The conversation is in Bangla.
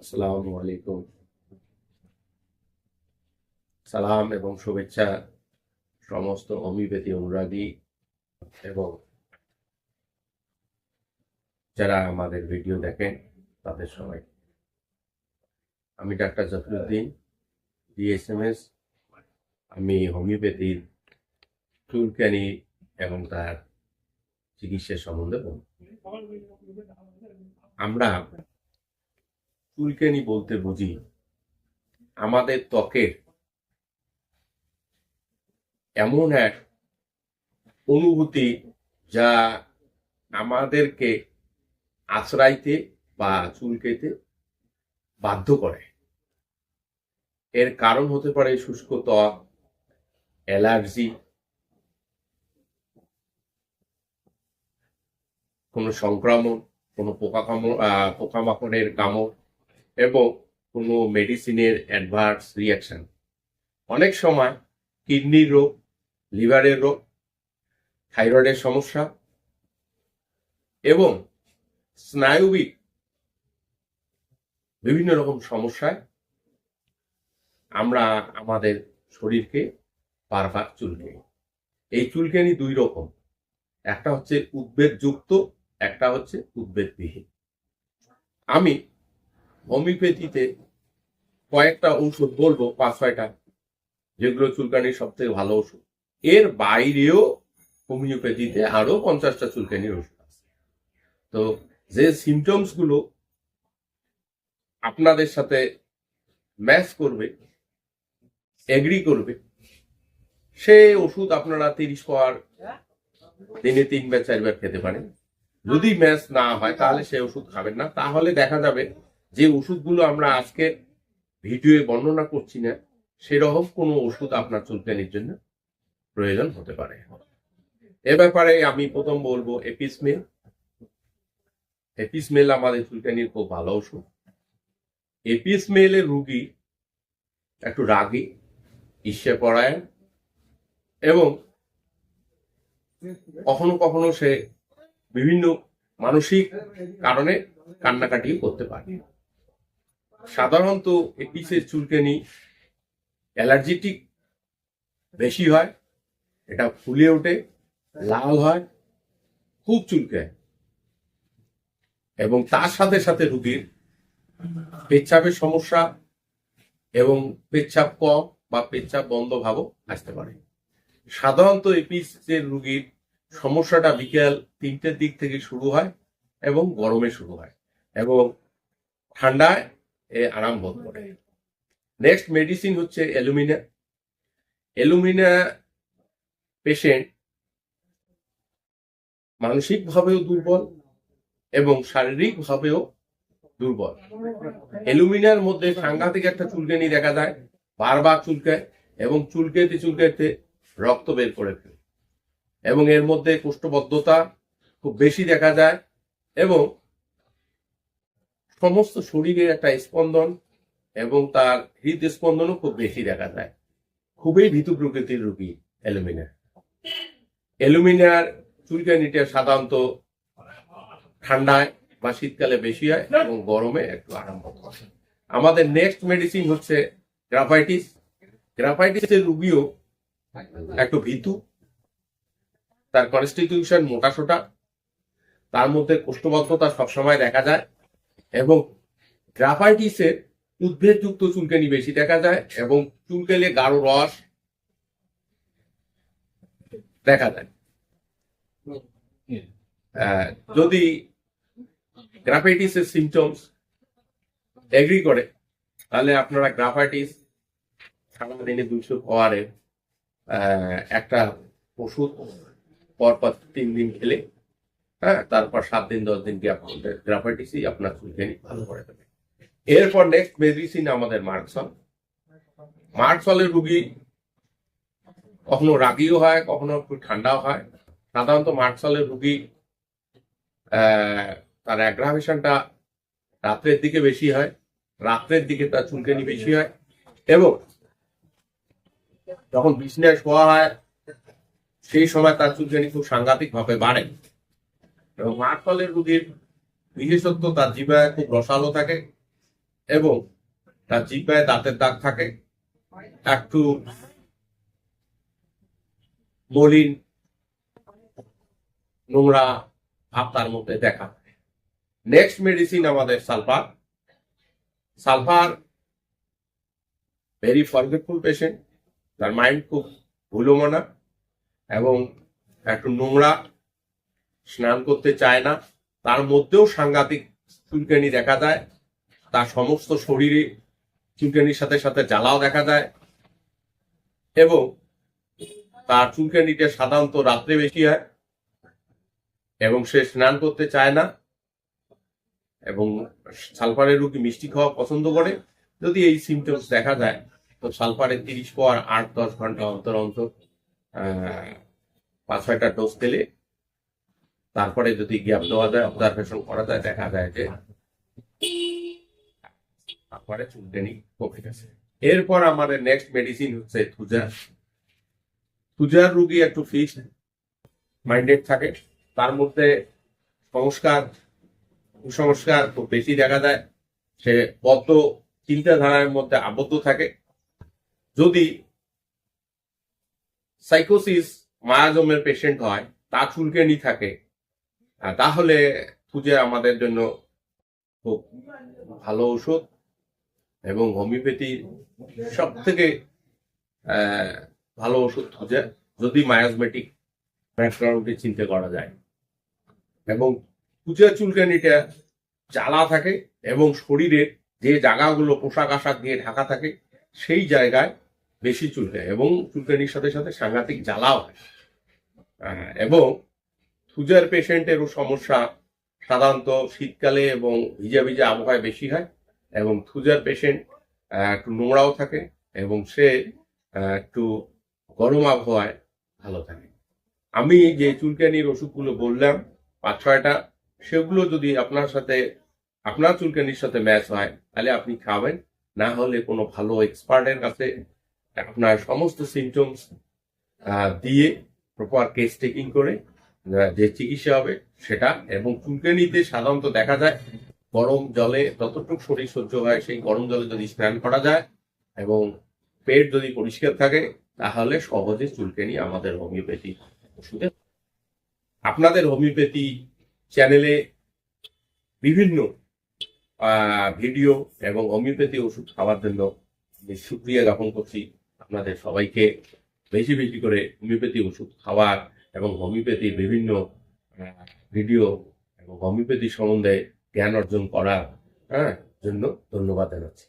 আসসালামু আলাইকুম। সালাম এবং শুভেচ্ছা সমস্ত হোমিওপ্যাথি অনুরাগী এবং যারা আমাদের ভিডিও দেখেন, তাদের সবাই। আমি ডাক্তার জাফরুদ্দিন, ডিএসএমএস। আমি হোমিওপ্যাথির চুলকানি এবং তার চিকিৎসা সম্বন্ধে আমরা চুলকানি বলতে বুঝি আমাদের ত্বকের এমন এক অনুভূতি যা আমাদেরকে আশ্রাইতে বা চুলকেতে বাধ্য করে। এর কারণ হতে পারে শুষ্ক ত্বক, অ্যালার্জি, কোনো সংক্রমণ কোনো পোকা কামড় পোকামাকড়ের কামড় এবং কোনো মেডিসিনের অ্যাডভার্স রিয়াকশন অনেক সময় কিডনির রোগ লিভারের রোগ থাইরয়েডের সমস্যা এবং স্নায়ুবিক বিভিন্ন রকম সমস্যায় আমরা আমাদের শরীরকে বারবার চুলকে। এই চুলকানি দুই রকম। একটা হচ্ছে উদ্বেগযুক্ত, একটা হচ্ছে উদ্বেগবিহীন। আমি হোমিওপ্যাথিতে কয়েকটা ঔষধ বলব, পাঁচ, ছয়টা, যেগুলো চুলকানির সব থেকে ভালো ওষুধ। এর বাইরেও হোমিওপ্যাথিতে আরও পঞ্চাশটা চুলকানির ওষুধ আছে। তো যে সিমটমসগুলো আপনাদের সাথে ম্যাচ করবে এগ্রি করবে, সে ওষুধ আপনারা তিরিশ পাওয়ার দিনে তিনবার, চারবার খেতে পারেন। যদি ম্যাচ না হয়, তাহলে সে ওষুধ খাবেন না। তাহলে দেখা যাবে যে ওষুধগুলো আমরা আজকে ভিডিওয়ে বর্ণনা করছি না, সেরকম কোনো ওষুধ আপনার চুলকানির জন্য প্রয়োজন হতে পারে। এ ব্যাপারে আমি প্রথম বলব এপিসমেল এপিসমেল আমাদের চুলকানির খুব ভালো ওষুধ। এপিসমেলের রুগী একটু রাগী পরায়ণ এবং কখনো কখনো সে বিভিন্ন মানসিক কারণে কান্নাকাটিও করতে পারে। সাধারণত এপিসের চুলকানি অ্যালার্জিটিক বেশি হয়, এটা ফুলে ওঠে, লাল হয়, খুব চুলকায়। এবং তার সাথে সাথে রুগীর পেচ্ছাপের সমস্যা এবং পেচ্ছাপ কম বা পেচ্ছাপ বন্ধ ভাবও আসতে পারে। সাধারণত এপিসের রুগীর সমস্যাটা বিকেল তিনটের দিক থেকে শুরু হয় এবং গরমে শুরু হয় এবং ঠান্ডায় এ আরাম বোধ করে। নেক্সট মেডিসিন হচ্ছে অ্যালুমিনা অ্যালুমিনা পেশেন্ট মানসিকভাবেও দুর্বল এবং শারীরিকভাবেও দুর্বল। অ্যালুমিনার মধ্যে সাংঘাতিক একটা চুলকানি দেখা যায় বারবার চুলকায় এবং চুলকাইতে চুলকাইতে রক্ত বের করে ফেলে। এবং এর মধ্যে কোষ্ঠবদ্ধতা খুব বেশি দেখা যায় এবং সমস্ত শরীরের একটা স্পন্দন এবং তার হৃদস্পন্দনও খুব বেশি দেখা যায়। খুবই ভীতু প্রকৃতির রোগী অ্যালুমিনিয়ার অ্যালুমিনিয়ার চুলকানিটা সাধারণত ঠান্ডায় বা শীতকালে বেশি হয় এবং গরমে একটু আরাম আমাদের নেক্সট মেডিসিন হচ্ছে গ্রাফাইটিস গ্রাফাইটিসের রুগীও একটু ভীতু, তার কনস্টিটিউশন মোটা সোটা, তার মধ্যে কোষ্ঠবদ্ধতা সবসময় দেখা যায়। এবং গ্রাফাইটিসের উদ্ভিদযুক্ত চুলকানি বেশি দেখা যায় এবং চুলকালে গাঢ় রস দেখা যায়। আহ, যদি গ্রাফাইটিসের সিমটমস এগ্রি করে তাহলে আপনারা গ্রাফাইটিস সারাদিনে দুইশো পাওয়ারের একটা ওষুধ পরপর তিন দিন খেলে হ্যাঁ তারপর সাত দিন, দশ দিন গ্যাপ গ্রাফাইটিসই আপনার চুলকানি ভালো করে দেবে। এরপর নেক্সট মেডিসিন আমাদের মার্কসল মার্কসলের রুগী কখনো রাগিও হয়, কখনো একটু ঠান্ডাও হয়। সাধারণত মার্কসলের রুগী তার অ্যাগ্রাভেশনটা রাত্রের দিকে বেশি হয়, রাত্রের দিকে তার চুলকানি বেশি হয় এবং যখন বিছনায় শোয়া হয়, সেই সময় তার চুলকানি খুব সাংঘাতিক ভাবে বাড়ে। এবং মাঠ ফলের রোগীর বিশেষত্ব, তার জিভায় খুব রসালো থাকে এবং তার জিব্বায় দাঁতের দাগ থাকে। একটু মলিন নোংরা ভাব তার মধ্যে দেখা নেক্সট মেডিসিন আমাদের sulphur. Sulphur very forgetful patient তার মাইন্ড খুব ভুলোমনা এবং একটু নোংরা। স্নান করতে চায় না। তার মধ্যেও সাংঘাতিক চুলকানি দেখা যায়। তার সমস্ত শরীরে চুলকানির সাথে সাথে জ্বালাও দেখা যায়। এবং তার চুলকানিটা সাধারণত রাত্রে বেশি হয় এবং সে স্নান করতে চায় না এবং সালফারের রোগী মিষ্টি খাওয়া পছন্দ করে। যদি এই সিমটমস দেখা যায়, তো সালফারের তিরিশ পর আট দশ ঘণ্টা অন্তর অন্তর পাঁচ ছয়টা ডোজ দিলে তারপরে যদি গ্যাপ দেওয়া যায় অবজারভেশন করা যায়, দেখা যায় যে তারপরে কমে গেছে। এরপর আমাদের নেক্সট মেডিসিন হচ্ছে থুজা থুজার রুগী একটু ফিক্সড মাইন্ডেড থাকে। তার মধ্যে সংস্কার, কুসংস্কার খুব বেশি দেখা যায়। সে বদ্ধ চিন্তাধারার মধ্যে আবদ্ধ থাকে। যদি সাইকোসিস মায়াজমের পেশেন্ট হয়, তা চুলকানি থাকে তাহলে খুঁজে আমাদের জন্য খুব ভালো ওষুধ এবং হোমিওপ্যাথি সব থেকে ভালো ওষুধ খুঁজে যদি মায়াজমেটিক ব্যাকগ্রাউন্ডে চিন্তা করা যায়। এবং খুঁজে চুলকানিটা জ্বালা থাকে এবং শরীরের যে জায়গাগুলো পোশাক আশাক দিয়ে ঢাকা থাকে, সেই জায়গায় বেশি চুলকায় এবং চুলকানির সাথে সাথে সাংঘাতিক জ্বালাও হয়। এবং থুজার পেশেন্টেরও সমস্যা সাধারণত শীতকালে এবং ভিজা ভিজা আবহাওয়ায় বেশি হয় এবং থুজার পেশেন্ট একটু নোংরাও থাকে এবং সে একটু গরম আবহাওয়ায় ভালো থাকে। আমি যে চুলকানির ওষুধগুলো বললাম, পাঁচ, ছয়টা, সেগুলো যদি আপনার সাথে, আপনার চুলকানির সাথে ম্যাচ হয়, তাহলে আপনি খাবেন। না হলে কোনো ভালো এক্সপার্টের কাছে আপনার সমস্ত সিমটমস দিয়ে প্রপার কেস টেকিং করে যে চিকিৎসা হবে সেটা এবং চুলকানিতে সাধারণত দেখা যায় গরম জলে যতটুকু শরীর সহ্য হয় সেই গরম জলে যদি স্নান করা যায় এবং পেট যদি পরিষ্কার থাকে, তাহলে সহজে চুলকানি আমাদের হোমিওপ্যাথি ওষুধে। আপনাদের হোমিওপ্যাথি চ্যানেলে বিভিন্ন ভিডিও এবং হোমিওপ্যাথি ওষুধ খাওয়ার জন্য সুক্রিয়া জ্ঞাপন করছি। আপনাদের সবাইকে বেশি বেশি করে হোমিওপ্যাথি ওষুধ খাওয়ার এবং হোমিওপ্যাথির বিভিন্ন ভিডিও এবং হোমিওপ্যাথি সম্বন্ধে জ্ঞান অর্জন করা হ্যাঁ জন্য ধন্যবাদ জানাচ্ছি।